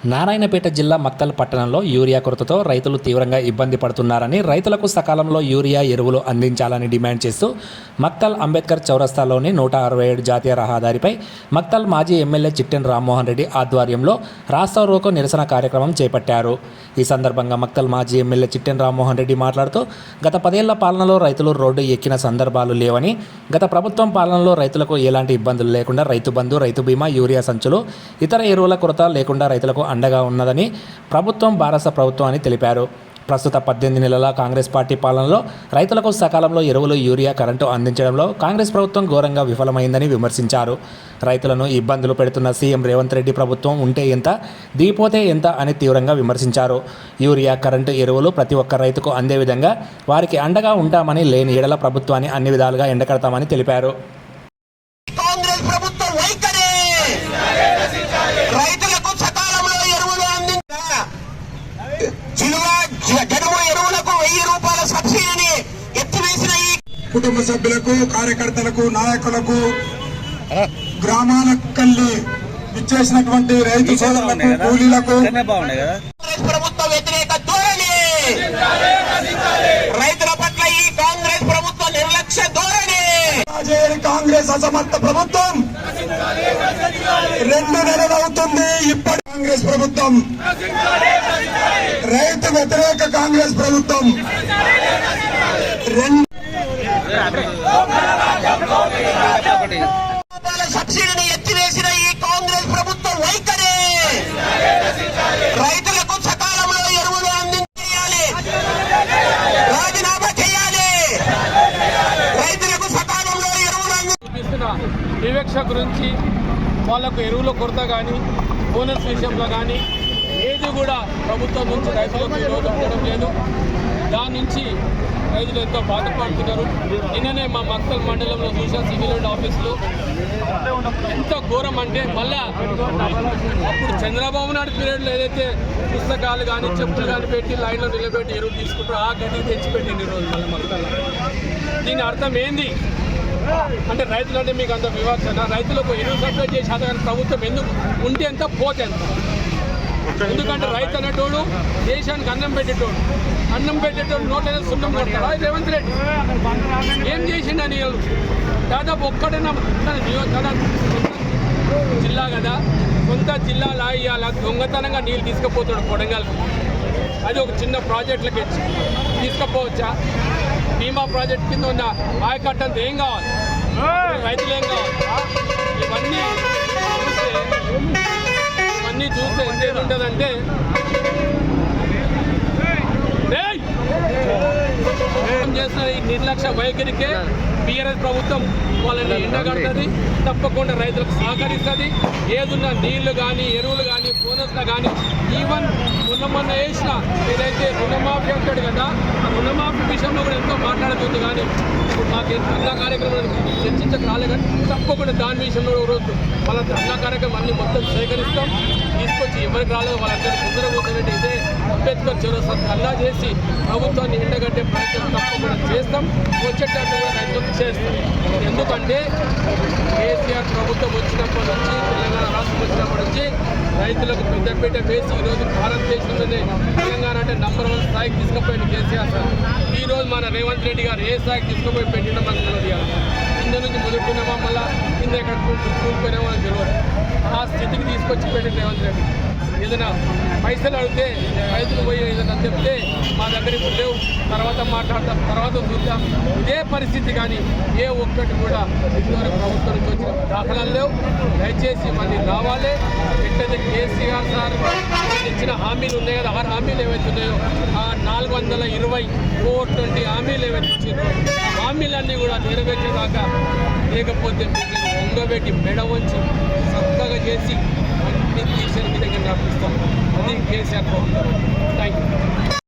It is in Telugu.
నారాయణపేట జిల్లా మక్తల్ పట్టణంలో యూరియా కొరతతో రైతులు తీవ్రంగా ఇబ్బంది పడుతున్నారని రైతులకు సకాలంలో యూరియా ఎరువులు అందించాలని డిమాండ్ చేస్తూ మక్తల్ అంబేద్కర్ చౌరస్తాలోని నూట అరవై ఏడు జాతీయ రహదారిపై మక్తల్ మాజీ ఎమ్మెల్యే చిట్టెన్ రామ్మోహన్ రెడ్డి ఆధ్వర్యంలో రాస్తా రోకో నిరసన కార్యక్రమం చేపట్టారు. ఈ సందర్భంగా మక్తల్ మాజీ ఎమ్మెల్యే చిట్టెన్ రామ్మోహన్ రెడ్డి మాట్లాడుతూ గత పదేళ్ళ పాలనలో రైతులు రోడ్డు ఎక్కిన సందర్భాలు లేవని గత ప్రభుత్వం పాలనలో రైతులకు ఎలాంటి ఇబ్బందులు లేకుండా రైతు బంధు రైతు బీమా యూరియా సంచులు ఇతర ఎరువుల కొరత లేకుండా రైతులకు అండగా ఉన్నదని ప్రభుత్వం భారత ప్రభుత్వం అని తెలిపారు. ప్రస్తుత పద్దెనిమిది నెలల కాంగ్రెస్ పార్టీ పాలనలో రైతులకు సకాలంలో ఎరువులు యూరియా కరెంటు అందించడంలో కాంగ్రెస్ ప్రభుత్వం ఘోరంగా విఫలమైందని విమర్శించారు. రైతులను ఇబ్బందులు పెడుతున్న సీఎం రేవంత్ రెడ్డి ప్రభుత్వం ఉంటే ఎంత దిగిపోతే ఎంత అని తీవ్రంగా విమర్శించారు. యూరియా కరెంటు ఎరువులు ప్రతి ఒక్క రైతుకు అందే విధంగా వారికి అండగా ఉంటామని లేని ఎడల ప్రభుత్వాన్ని అన్ని విధాలుగా ఎండకడతామని తెలిపారు కాంగ్రెస్ ప్రభుత్వం వైఖరి రైతులకు సకాలంలో ఎరువులు అందించ జిలువ జ- జనుము ఎరువులకు వెయ్యి రూపాయల సబ్సిడీని ఎత్తివేసిన ఈ కుటుంబ సభ్యులకు కార్యకర్తలకు నాయకులకు గ్రామాలకెళ్ళి విచ్చేసినటువంటి రైతు సోదరులకు కూలీలకు కాంగ్రెస్ ప్రభుత్వ వ్యతిరేక ధోరణి. రైతుల పట్ల ఈ కాంగ్రెస్ ప్రభుత్వ నిర్లక్ష్య ధోరణి. కాంగ్రెస్ అసమర్థ ప్రభుత్వం. రెండు నెలలు అవుతుంది ఇప్పటి కాంగ్రెస్ ప్రభుత్వం. రైతు వ్యతిరేక కాంగ్రెస్ ప్రభుత్వం. రెండు సబ్సిడీని ఎత్తివేసిన ఈ కాంగ్రెస్ ప్రభుత్వ వైఖరి. రైతులకు సకాలంలో ఎరువులు అందించాలి రాజీనామా చేయాలి. రైతులకు సకాలంలో ఎరువులు అంది చూపిస్తున్న వివక్ష గురించి వాళ్ళకు ఎరువుల కొరత కానీ బోనస్ విషయంలో కానీ ఏది కూడా ప్రభుత్వం నుంచి రైతులకు ఈరోజు అందడం లేదు. దాని నుంచి రైతులు ఎంతో బాధపడుతున్నారు. నిన్ననే మా మక్తల్ మండలంలో చూసాం సివిల్ అండ్ ఆఫీస్లో. ఎంత ఘోరం అంటే మళ్ళా అప్పుడు చంద్రబాబు నాయుడు పీరియడ్లో ఏదైతే పుస్తకాలు కానీ చెప్పులు కానీ పెట్టి లైన్లో నిలబెట్టి ఎరువు తీసుకుంటారో ఆ గడ్డి తెచ్చిపెట్టింది ఈరోజు మళ్ళీ మక్తల్లో దీని అర్థం ఏంది? అంటే రైతులు అంటే మీకు అంత వివక్షన రైతులకు ఎరువు సప్లై చేసే అతని ప్రభుత్వం ఎందుకు? ఉంటే ఎంత పోతే ఎంత? ఎందుకంటే రైతు అనేటోడు దేశానికి అన్నం పెట్టేటోడు. అన్నం పెట్టేటోడు నోట్లైనా సున్నం కొడతాడా. రేవంత్ రెడ్డి. ఏం చేసిండు అని దాదాపు ఒక్కడైనా తన నియో జిల్లా కదా. సొంత జిల్లాలో ఇవాళ దొంగతనంగా నీళ్ళు తీసుకుపోతాడు కొడంగల్. అది ఒక చిన్న ప్రాజెక్టులకి ఇచ్చి తీసుకుపోవచ్చా? బీమా ప్రాజెక్ట్ కింద ఉన్న ఆయకట్ట అంతా ఏం కావాలి? రైతులు ఏం కావాలి? ఇవన్నీ ఉంటుందంటే? ఏం చేస్తున్న ఈ నిర్లక్ష్య వైఖరికే బీఆర్ఎస్ ప్రభుత్వం వాళ్ళని ఎండగడుతుంది తప్పకుండా రైతులకు సహకరిస్తుంది. ఏదున్న నీళ్ళు కానీ ఎరువులు కానీ బోనస్లు కానీ ఈవెన్ మొన్న వేసిన ఏదైతే రుణమాఫీ అంటాడు కదా ఆ రుణమాఫీ విషయంలో కూడా ఎంతో మాట్లాడుతుంది. కానీ ఇప్పుడు మాకు ధర్నా కార్యక్రమం చర్చించక రాలే కానీ తప్పకుండా దాని విషయంలో కూడా రోజు వాళ్ళ ధర్నా కార్యక్రమం అన్ని మొత్తం సేకరిస్తాం. తీసుకొచ్చి ఎవరికి రాలేదు వాళ్ళందరూ ముందర కూర్చోబెట్టి ఇదే అంబేద్కర్ చౌరస్తా ధర్నా చేసి ప్రభుత్వాన్ని ఎండగట్టే ప్రయత్నం తప్పకుండా చేస్తాం. వచ్చేటట్టు కూడా రైతులకు చేస్తాం. ఎందుకంటే కేసీఆర్ ప్రభుత్వం వచ్చినప్పటి నుంచి వచ్చినప్పటి నుంచి రైతులకు పెద్దపీట వేసి ఈరోజు భారతదేశంలోనే తెలంగాణ అంటే నంబర్ వన్ స్థాయికి తీసుకుపోయిన కేసీఆర్ సార్. ఈ రోజు మన రేవంత్ రెడ్డి గారు ఏ స్థాయికి తీసుకుపోయి పెట్టిన మనకు తెలియదు కింద నుంచి మొదలుకున్నామా మళ్ళా కింద ఎక్కడ కూలిపోయినామో తెలియదు ఆ స్థితికి తీసుకొచ్చి పెట్టిన రేవంత్ రెడ్డి. ఏదైనా పైసలు అడిగితే రైతులు పోయి ఏదైనా చెప్తే మా దగ్గరికి లేవు. తర్వాత మాట్లాడతాం తర్వాత చూద్దాం. ఇదే పరిస్థితి కానీ ఏ ఒక్కటి కూడా ఇదివరకు ప్రభుత్వం నుంచి వచ్చిన దాఖలాలు లేవు. దయచేసి మళ్ళీ రావాలి. ఎట్లయితే కేసీఆర్ సార్ ఇచ్చిన హామీలు ఉన్నాయి కదా ఆరు హామీలు ఏవైతే ఉన్నాయో ఆ నాలుగు వందల ఇరవై ఫోర్ ట్వంటీ హామీలు ఏవైతే ఇచ్చిందో ఆ హామీలన్నీ కూడా నెరవేర్చేదాకా లేకపోతే మీకు మెడ వంచి చక్కగా చేసి అన్ని తీసిన మీ దగ్గర రప్పిస్తాం అది కేసీఆర్ ప్రభుత్వం. Thank you